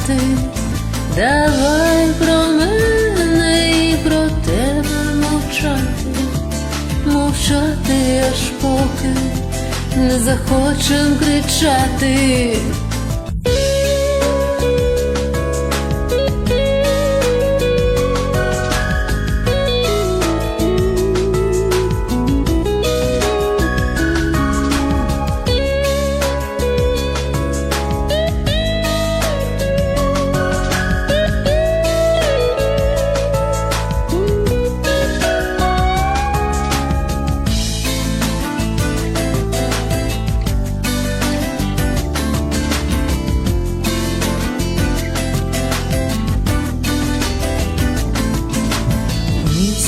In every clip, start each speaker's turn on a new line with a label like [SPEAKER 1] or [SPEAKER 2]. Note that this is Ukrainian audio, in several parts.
[SPEAKER 1] спати. Давай про мене і про тебе мовчати, мовчати аж поки не захочем кричати.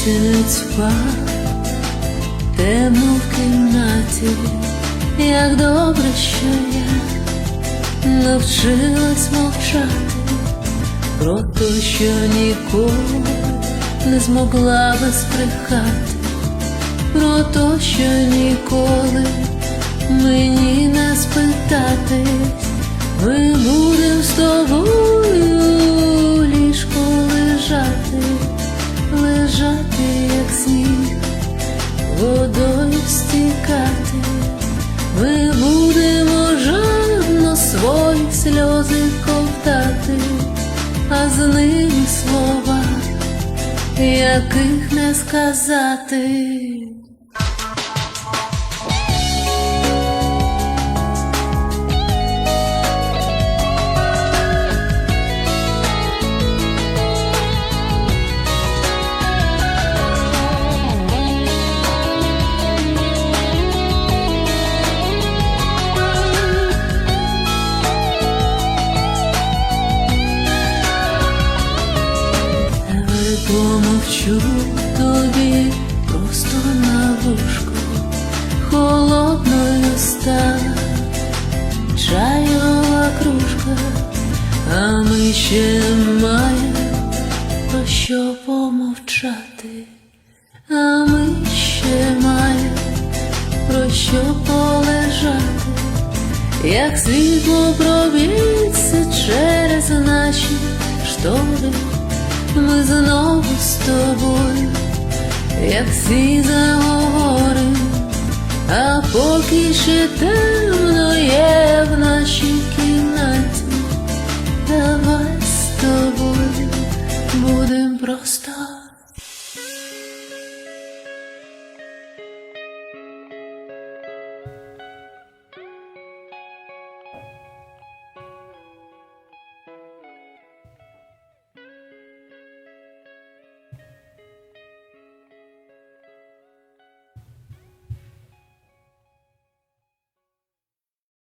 [SPEAKER 1] Місяць впав темно в кімнаті, як добре, що я навчилась мовчати про те, що ніколи не змогла би збрехати, про те, що ніколи мені не спитатись, сльози ковтати, а з ними слова, яких не сказати. Помовчу тобі просто на вушку, холодною стала чайова кружка, а ми ще маємо про що помовчати, а ми ще маємо про що полежати. Як світло проб'ється через наші тобою, як всі загори, а поки ще темно є в нашій кімнаті, давай з тобою будемо просто.